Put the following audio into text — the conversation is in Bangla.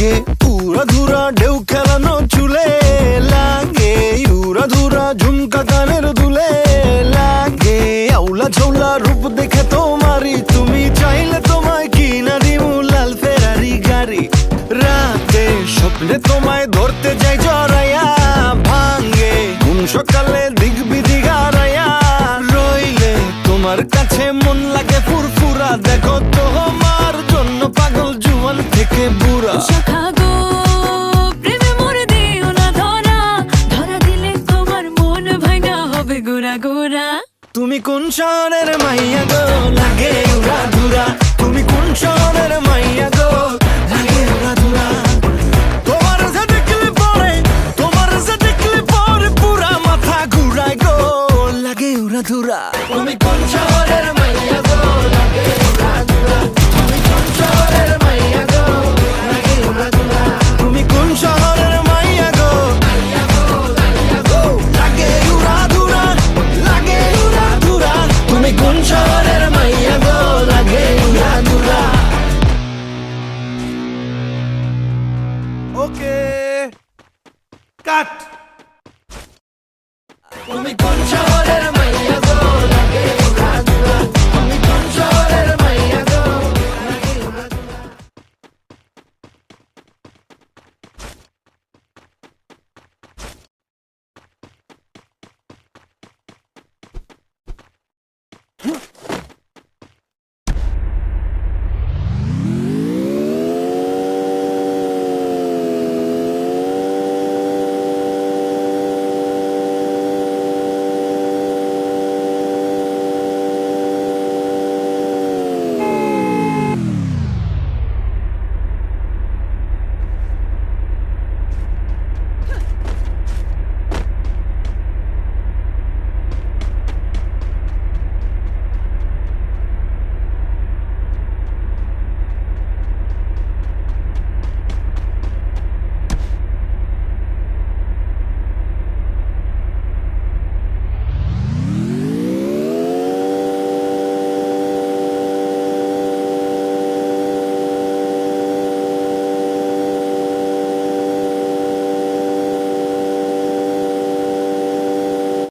লাগে। উড়া ধুরা ঢেউ খেলানো চুলে লাগে। উড়া ধুরা ঝুমকা কানের দুলে লাগে। আউলা ঝৌলা রূপ দেখে তোমারি তুমি চাইলে তোমায় কিনা দিমু লাল ফেরারি গাড়ি। রাতে স্বপ্নে তোমায় ধরতে যাই জড়াইয়া ভাঙ্গে ঘুম সকালে দিক বিধি গারাইয়া রইলে তোমার কাছে লাগে ফুরফুরা দেখো তোমার জন্য পাগল জুয়ান থেকে বুড়া। তুমি কোন শহরের মাইয়া গো? লাগে উড়া ধুরা। তুমি কোন শহরের মাইয়া গো? লাগে উড়া ধুরা। তোমার যে দেখলে পরে তোমার যে দেখলে পরে পুরা মাথা ঘুরায় গো। লাগে উড়া ধুরা। তুমি কোন শহরের ওকে। কাট। তুমি কোন শহরের মাইয়া গো? লাগে ঘোড়া তুমি Huh?